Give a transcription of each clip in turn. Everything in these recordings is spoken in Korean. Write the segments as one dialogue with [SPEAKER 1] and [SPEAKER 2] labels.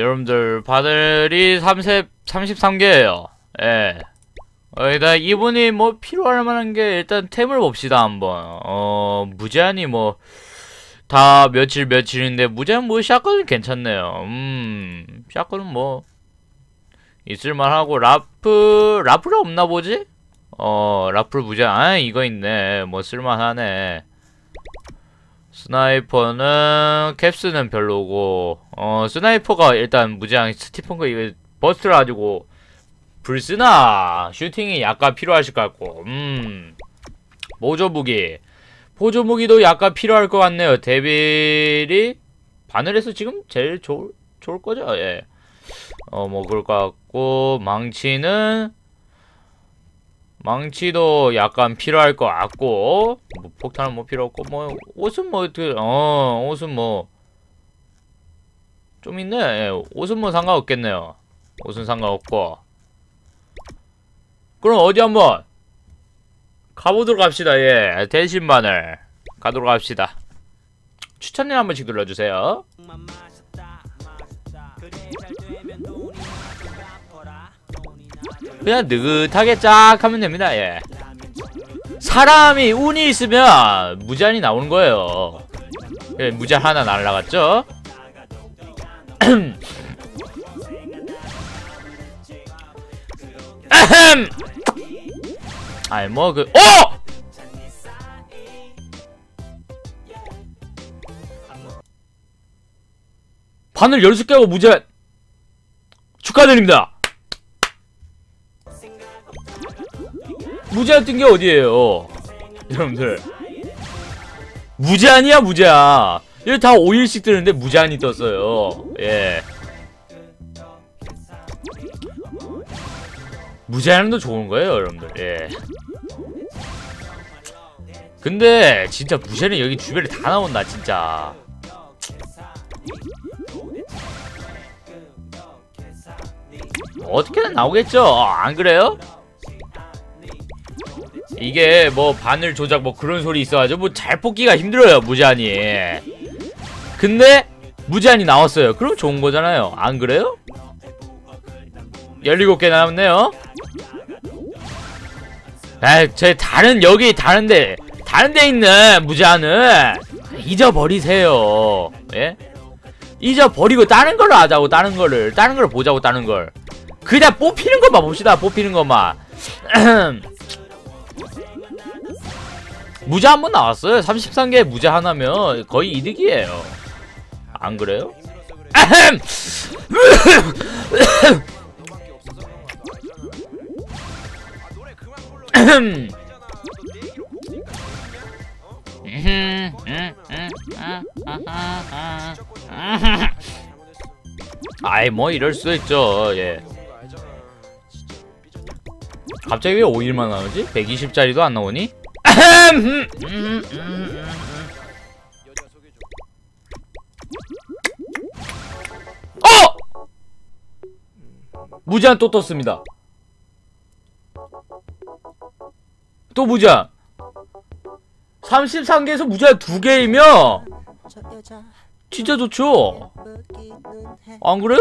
[SPEAKER 1] 여러분들 바늘이 30, 33개예요. 예. 여기다 이분이 뭐 필요할 만한 게 일단 템을 봅시다 한번. 어 무제한이 뭐 다 며칠 며칠인데 무제한 뭐 샷건은 괜찮네요. 음 샷건은 뭐 있을만하고 라프 라프가 없나 보지? 어 라플 무제한 아 이거 있네. 뭐 쓸만하네 스나이퍼는 캡스는 별로고 어 스나이퍼가 일단 스티븐 거 이거 버스트를 가지고 불쓰나? 슈팅이 약간 필요하실 것 같고 음. 보조무기. 보조 무기도 약간 필요할 것 같네요. 데빌이 바늘에서 지금 제일 좋을, 좋을 거죠? 예. 어 뭐 그럴 것 같고 망치는 망치도 약간 필요할 것 같고 뭐 폭탄은 뭐 필요 없고 뭐 옷은 뭐 어떻게 어 옷은 뭐 좀 있네. 예, 옷은 뭐 상관없겠네요. 옷은 상관없고. 그럼 어디 한번 가보도록 합시다. 예 대신반을 가도록 합시다. 추천을 한 번씩 눌러주세요 그냥 느긋하게 쫙 하면 됩니다 예. 사람이 운이 있으면 무제한이 나오는 거예요. 예, 무제한 하나 날라갔죠? 아이 뭐그 어! 바늘 10개하고 무제한 축하드립니다 무제한 뜬 게 어디예요? 여러분들. 무제한이야 무제한. 이거 다 5일씩 뜨는데 무제한이 떴어요. 예. 무제한도 좋은 거예요 여러분들. 예. 근데 진짜 무제한이 여기 주변에 다 나온다 진짜. 어떻게든 나오겠죠? 안 그래요? 이게 뭐 바늘 조작 뭐 그런 소리 있어가지고 뭐 잘 뽑기가 힘들어요 무제한이. 근데 무제한이 나왔어요. 그럼 좋은 거잖아요. 안 그래요? 17개 남았네요. 에이 제 다른 여기 다른데 다른데 있는 무제한은 잊어버리세요. 예? 잊어버리고 다른 걸로 하자고 다른 거를. 다른 걸 보자고 다른 걸. 그냥 뽑히는 것만 봅시다 뽑히는 것만 무자 한 번 나왔어요 33개 무자 하나면 거의 이득이에요 안 그래요? 아이 뭐 이럴 수도 있죠 예 갑자기 왜 5일만 나오지? 120짜리도 안 나오니? 어! 무제한 또 떴습니다 또 무제한 33개에서 무제한 2개이면 진짜 좋죠 안 그래요?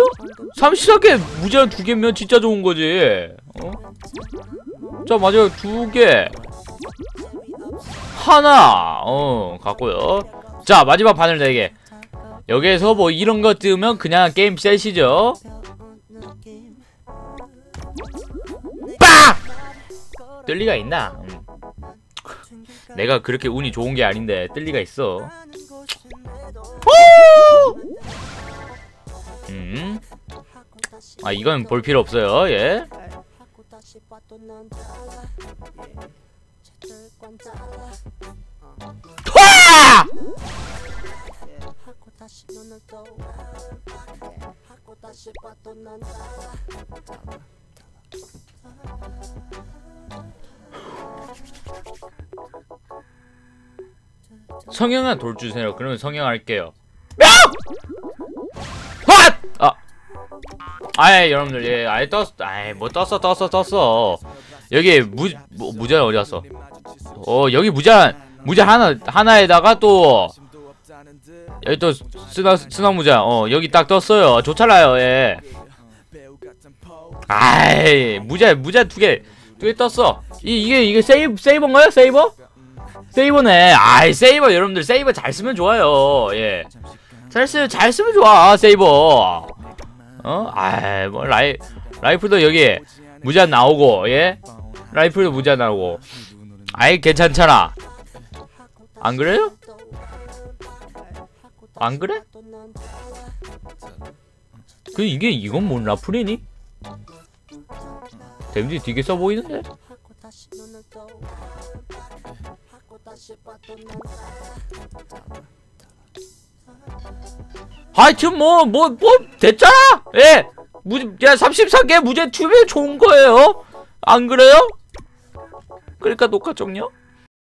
[SPEAKER 1] 34개 무제한 2개면 진짜 좋은 거지 어? 자 맞아요 2개 하나. 어 갖고요. 자 마지막 바늘 4개. 여기에서 뭐 이런 거 뜨면 그냥 게임 셋이죠. 빡! 뜰 리가 있나? 음. 내가 그렇게 운이 좋은 게 아닌데 뜰 리가 있어. 음. 아 이건 볼 필요 없어요. 예 와! 성형아 돌 주세요. 그러면 성형 할게요. 명! 헛! 아. 아예 여러분들 예 아예 떴 아예 뭐 떴어 떴어 떴어 여기 무 뭐, 무제한 어디 갔어 어 여기 무제한 무제한 하나 하나에다가 또 여기 또 스나 스나 무자. 어 여기 딱 떴어요. 좋잖아요 예. 아이 무자 무자 두 개 두 개 떴어. 이 이게 이게 세이브 세이버인가요? 세이버? 세이버네. 아이 세이버 여러분들 세이버 잘 쓰면 좋아요 예잘 쓰, 잘 쓰면 좋아 세이버. 어? 아이 뭐 라이 라이플도 여기 무자 나오고 예? 라이플도 무자 나오고 아이 괜찮잖아 안 그래요? 안 그래? 그 이게 이건 뭔 라플이니? 데미지 되게 써 보이는데? 하여튼 뭐 뭐뭐 됐잖아! 예! 무, 야 34개 무제 투면 좋은 거예요? 안 그래요? 그러니까 녹화 종료?